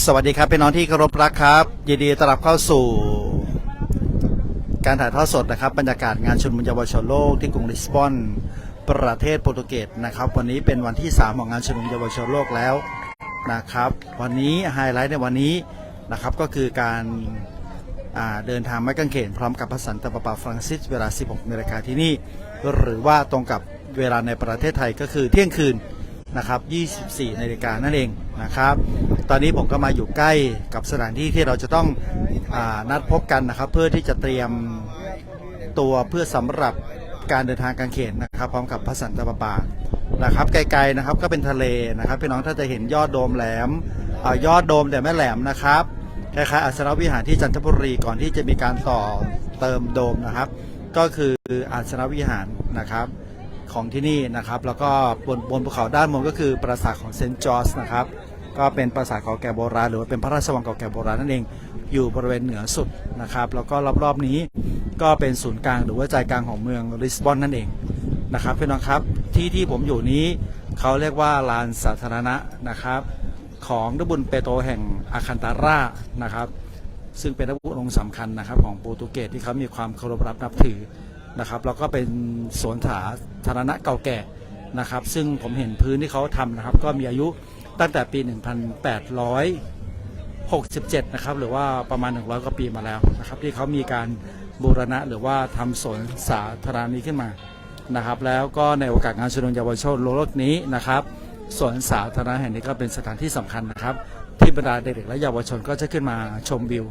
สวัสดีครับพี่น้องที่เคารพรักครับยินดีต้อนรับเข้าสู่ การถ่ายทอดสดนะครับบรรยากาศงานชุมนุมเยาวชนโลกที่กรุงลิสบอน ประเทศโปรตุเกสนะครับ วันนี้เป็นวันที่ 3 ของงานชุมนุมเยาวชนโลกแล้วนะครับ วันนี้ไฮไลท์ในวันนี้นะครับก็คือการาเดินทางไม้กางเขนพร้อมกับพระสันตะปาปาฟรังซิสเวลา 16นาฬิกาที่นี่ หรือว่าตรงกับเวลาในประเทศไทยก็คือเที่ยงคืนนะครับ 24นาฬิกานั่นเองนะครับ ตอนนี้ผมก็มาอยู่ใกล้กับสถานที่ที่เราจะต้องอนัดพบกันนะครับ เพื่อที่จะเตรียมตัวเพื่อสำหรับการเดินทางกางเขนนะครับ พร้อมกับพระสันตะปาปานะครับ ไกลๆนะครับก็เป็นทะเลนะครับพี่น้องถ้าจะเห็นยอดโดมแหลมอยอดโดมแต่ไม่แหลมนะครับคล้ายๆอัศรวิหารที่จันทบุรีก่อนที่จะมีการต่อเติมโดมนะครับ ก็คืออัศรวิหารนะครับของที่นี่นะครับ แล้วก็บนบนภูเขาด้านบนก็คือปราสาทของเซนต์จอร์จนะครับ ก็เป็นปราสาทเก่าแก่โบราณหรือว่าเป็นพระราชวังเก่าแก่โบราณนั่นเองอยู่บริเวณเหนือสุดนะครับ แล้วก็รอบๆนี้ก็เป็นศูนย์กลางหรือว่าใจกลางของเมืองลิสบอนนั่นเองนะครับพี่น้องครับที่ที่ผมอยู่นี้เขาเรียกว่าลานสาธารณะนะครับ ของดบุญเปโตแห่งอาคันตาร่านะครับ ซึ่งเป็นนักบุญองค์สำคัญนะครับ ของโปรตุเกสที่เขามีความเคารพรับนับถือนะครับแล้วก็เป็นสวนสาธารณะเก่าแก่นะครับ ซึ่งผมเห็นพื้นที่เขาทำนะครับ ก็มีอายุ ตั้งแต่ปี 1867 นะครับ หรือว่าประมาณ 100 กว่าปีมาแล้วนะครับ ที่เขามีการบูรณะหรือว่าทำสวนสาธารณะนี้ขึ้นมานะครับ แล้วก็ในโอกาสงานชนนเยาวชนโลกนี้นะครับสวนสาธารณะแห่งนี้ก็เป็นสถานที่สำคัญนะครับ ที่บรรดาเด็กๆและเยาวชนก็จะขึ้นมาชมวิว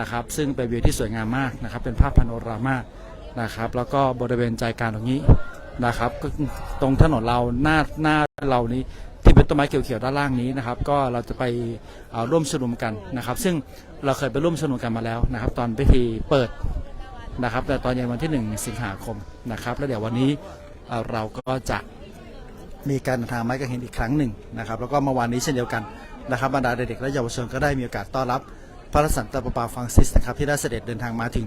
นะครับ ซึ่งเป็นวิวที่สวยงามมากนะครับ เป็นภาพพาโนรามานะครับ แล้วก็บริเวณใจกลางตรงนี้นะครับ ก็ตรงถนนเราหน้าหน้าเรานี้ เป็นต้นไม้เขียวๆด้านล่างนี้นะครับ ก็เราจะไปเอ่อร่วมชุมนุมกันนะครับ ซึ่งเราเคยไปร่วมชุมนุมกันมาแล้วนะครับ ตอนพิธีเปิดนะครับแต่ตอนเย็นวันที่ 1 สิงหาคมนะครับ แล้วเดี๋ยววันนี้เราก็จะมีการเดินทางไม้กางเขนอีกครั้งหนึ่งนะครับ แล้วก็เมื่อวานนี้เช่นเดียวกันนะครับบรรดาเด็กๆและเยาวชนก็ได้มีโอกาสต้อนรับพระสันตะปาปาฟรังซิสนะครับที่ได้เสด็จเดินทางมาถึง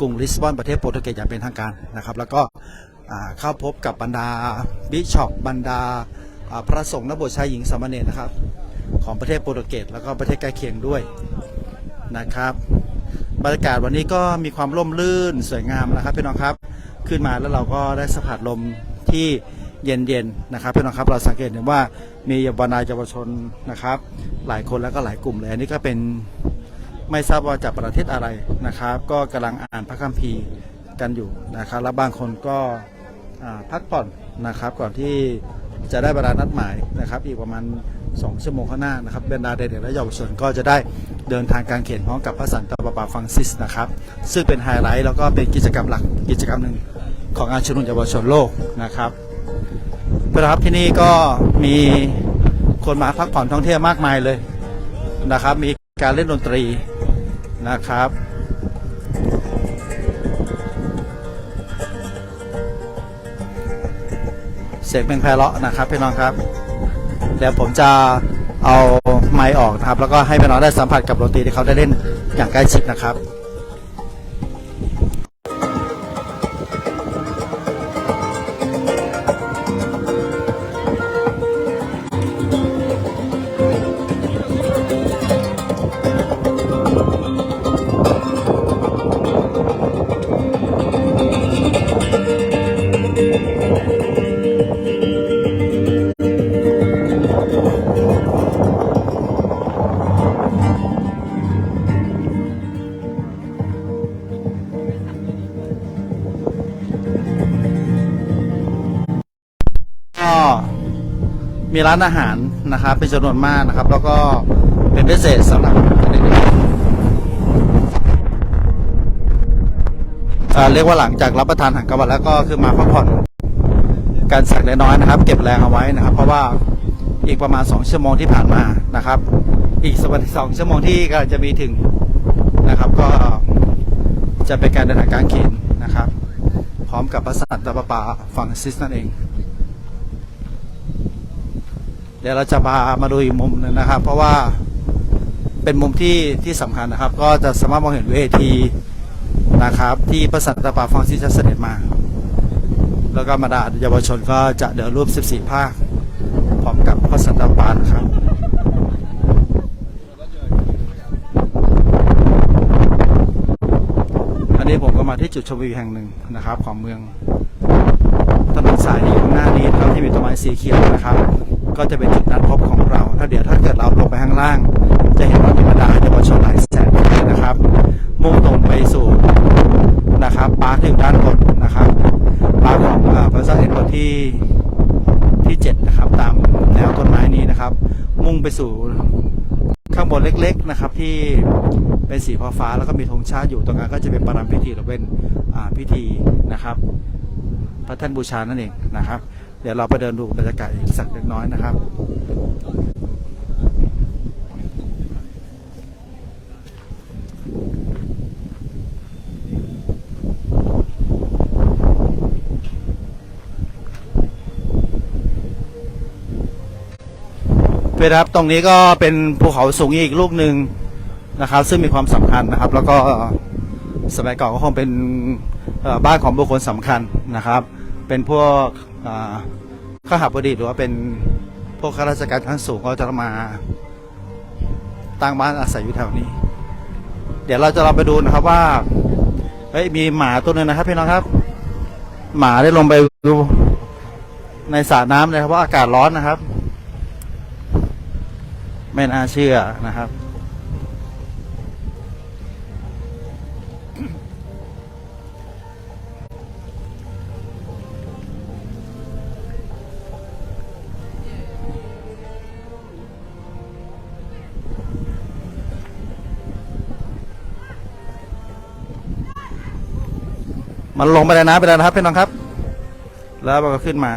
กรุงลิสบอนประเทศโปรตุเกสอย่างเป็นทางการนะครับ แล้วก็เข้าพบกับบรรดาบิชอปบรรดา พระสงฆ์นักบวชชายหญิงสามเณรนะครับ ของประเทศโปรตุเกสแล้วก็ประเทศใกล้เคียงด้วยนะครับบรรยากาศวันนี้ก็มีความร่มรื่นสวยงามนะครับพี่น้องครับขึ้นมาแล้วเราก็ได้สัมผัสลมที่เย็นๆนะครับพี่น้องครับเราสังเกตเห็นว่ามีเยาวนาเยาวชนนะครับ หลายคนแล้วก็หลายกลุ่มเลยอันนี้ก็เป็นไม่ทราบว่าจากประเทศอะไรนะครับ ก็กำลังอ่านพระคัมภีร์กันอยู่นะครับ แล้วบางคนก็พักผ่อนนะครับก่อนที่ จะได้เวลานัดหมายนะครับอีกประมาณ 2 ชั่วโมงข้างหน้านะครับบรรดาเด็กๆและเยาวชนก็จะได้เดินทางการเขียนพร้อมกับพระสันตะปาปาฟังซิสนะครับซึ่งเป็นไฮไลท์แล้วก็เป็นกิจกรรมหลักกิจกรรมหนึ่งของงานชุมนุมเยาวชนโลกนะครับนะครับที่นี่ก็มีคนมาพักผ่อนท่องเที่ยวมากมายเลยนะครับ มีการเล่นดนตรีนะครับ เสียงเพลงไพเราะนะครับพี่น้องครับ เดี๋ยวผมจะเอาไม้ออกนะครับ แล้วก็ให้พี่น้องได้สัมผัสกับโรตีที่เขาได้เล่นอย่างใกล้ชิดนะครับ มีร้านอาหารนะครับ เป็นจำนวนมากนะครับ แล้วก็เป็นพิเศษสำหรับเรียกว่าหลังจากรับประทานอาหารกลางวันแล้วก็คือมาพักผ่อนการสักเล็กน้อยนะครับ เก็บแรงเอาไว้นะครับ เพราะว่าอีกประมาณ 2 ชั่วโมงที่ผ่านมานะครับ อีกสักสองชั่วโมงที่กำลังจะมีถึงนะครับ ก็จะเป็นการเดินทางกลางเขนนะครับ พร้อมกับพระสันตะปาปาฟังซิสนั่นเอง เดี๋ยวเราจะพามาดูอีกมุมนึงนะครับ เพราะว่าเป็นมุมที่ที่สำคัญนะครับ ก็จะสามารถมองเห็นเวทีนะครับ ที่พระสันตะปาฟองซิสเสด็จมา แล้วก็มาดาเยาวชนก็จะเดินรูป 14 ภาค พร้อมกับพระสันตะปานะครับอันนี้ผมก็มาที่จุดชมวิวแห่งหนึ่งนะครับ ของเมืองถนนสายที่อยู่หน้านี้ครับที่มีต้นไม้สีเขียวนะครับ ก็จะเป็นจุดนัดพบของเราถ้าเดี๋ยวถ้าเกิดเราลงไปข้างล่าง จะเห็นว่ามีบรรดาเยาวชนหลายแสนคนนะครับ มุ่งตรงไปสู่นะครับปาร์คที่อยู่ด้านบนนะครับปาร์คของพระเจ้าเอ็ดเวิร์ดที่ที่เจ็ดนะครับ ตามแนวต้นไม้นี้นะครับ มุ่งไปสู่ข้างบนเล็กๆนะครับที่เป็นสีฟ้าแล้วก็มีธงชาติอยู่ตรงนั้นก็จะเป็นประรำพิธีหรือเป็นพิธีนะครับพระท่านบูชานั่นเองนะครับ เดี๋ยวเราไปเดินดูบรรยากาศอีกสักเล็กน้อยนะครับเพื่อนครับตรงนี้ก็เป็นภูเขาสูงอีกลูกหนึ่งนะครับ ซึ่งมีความสำคัญนะครับ แล้วก็สมัยก่อนก็คงเป็นบ้านของบุคคลสำคัญนะครับ เป็นพวก ข้าหาบดีหรือว่าเป็นพวกข้าราชการชั้นสูงก็จะมาตั้งบ้านอาศัยอยู่แถวนี้ เดี๋ยวเราจะลองไปดูนะครับว่าเฮ้ยมีหมาตัวหนึ่งนะครับพี่น้องครับ หมาได้ลงไปดูในสระน้ำเลยครับว่าอากาศร้อนนะครับ ไม่น่าเชื่อนะครับ มันลงไปในน้ำไปแล้วนะครับพี่น้องครับ แล้วมันก็ขึ้นมา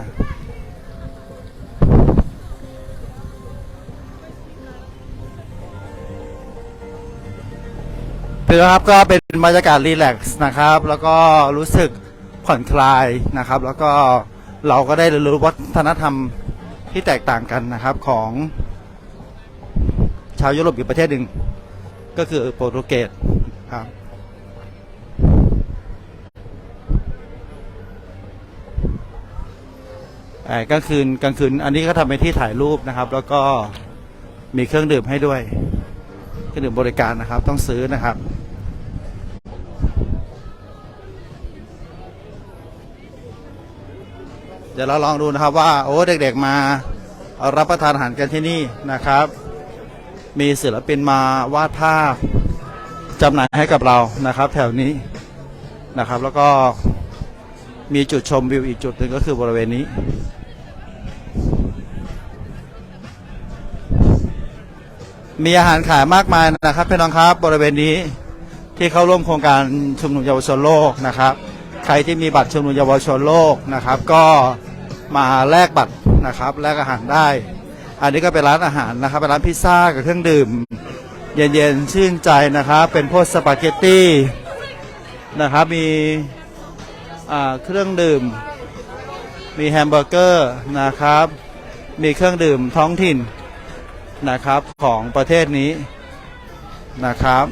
คือครับก็เป็นบรรยากาศรีแลกซ์นะครับ แล้วก็รู้สึกผ่อนคลายนะครับ แล้วก็เราก็ได้เรียนรู้วัฒนธรรมที่แตกต่างกันนะครับของชาวยุโรปอีกประเทศหนึ่งก็คือโปรตุเกสครับเอ่อ กลางคืนกลางคืนอันนี้ก็ทำเป็นที่ถ่ายรูปนะครับ แล้วก็มีเครื่องดื่มให้ด้วยเครื่องดื่มบริการนะครับ ต้องซื้อนะครับเดี๋ยวเราลองดูนะครับว่าโอ้เด็กๆมารับประทานอาหารกันที่นี่นะครับ มีศิลปินมาวาดภาพจำหน่ายให้กับเรานะครับ แถวนี้นะครับแล้วก็มีจุดชมวิวอีกจุดหนึ่งก็คือบริเวณนี้ มีอาหารขายมากมายนะครับพี่น้องครับบริเวณนี้ที่เข้าร่วมโครงการชุมนุมเยาวชนโลกนะครับ ใครที่มีบัตรชุมนุมเยาวชนโลกนะครับ ก็มาแลกบัตรนะครับแลกอาหารได้ อันนี้ก็เป็นร้านอาหารนะครับเป็นร้านพิซซ่ากับเครื่องดื่ม เย็นๆชื่นใจนะครับ เป็นพวกสปาเกตตี้นะครับมีเครื่องดื่ม มีแฮมเบอร์เกอร์นะครับ มีเครื่องดื่มท้องถิ่น นะครับของประเทศนี้นะครับ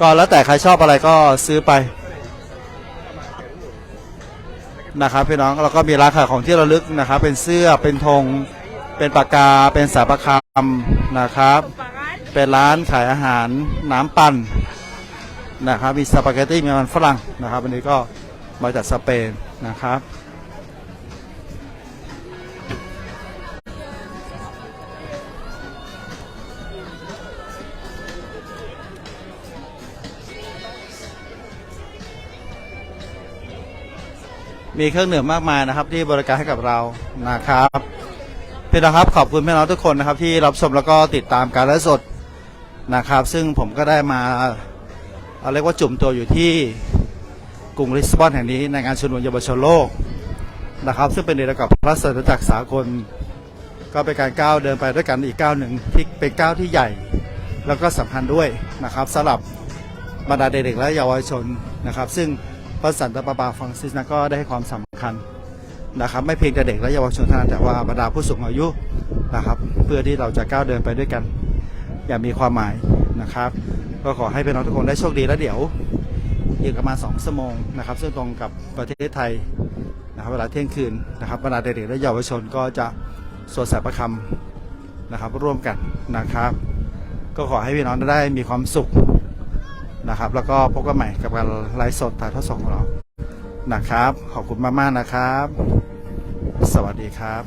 ก็แล้วแต่ใครชอบอะไรก็ซื้อไปนะครับพี่น้องแล้วก็มีร้านขายของที่ระลึกนะครับ เป็นเสื้อเป็นธงเป็นปากกา เป็นสาประคำนะครับ เป็นร้านขายอาหารน้ำปั่นนะครับมีสปาเกตตี้มีมันฝรั่งนะครับอันนี้ก็มาจากสเปนนะครับ มีเครื่องดื่มมากมายนะครับ ที่บริการให้กับเรานะครับพี่น้องครับขอบคุณพี่น้องทุกคนนะครับ ที่รับชมแล้วก็ติดตามการไลฟ์สดนะครับ ซึ่งผมก็ได้มาเอาเรียกว่าจุ่มตัวอยู่ที่กรุงลิสบอนแห่งนี้ในงานชุมนุมเยาวชนโลกนะครับ ซึ่งเป็นเดียวกับพระสันตจักรสากล ก็เป็นการก้าวเดินไปด้วยกันอีกก้าวหนึ่งที่เป็นก้าวที่ใหญ่ แล้วก็สำคัญด้วยนะครับสำหรับบรรดาเด็กๆและเยาวชนนะครับ ซึ่ง พระสันตะปาปาฟรังซิสนะก็ได้ให้ความสำคัญนะครับไม่เพียงแต่เด็กและเยาวชนเท่านั้นแต่ว่าบรรดาผู้สูงอายุนะครับ เพื่อที่เราจะก้าวเดินไปด้วยกัน อย่างมีความหมายนะครับ ก็ขอให้พี่น้องทุกคนได้โชคดีแล้วเดี๋ยวอีกประมาณ2ชั่วโมงนะครับ ซึ่งตรงกับประเทศไทยนะครับเวลาเที่ยงคืนนะครับบรรดาเด็กและเยาวชนก็จะสวดสายประคำนะครับร่วมกันนะครับ ก็ขอให้พี่น้องได้มีความสุข นะครับ แล้วก็พบกันใหม่กับการไลฟ์สดถ่ายทอดสดของเรานะครับ ขอบคุณมากๆนะครับ สวัสดีครับ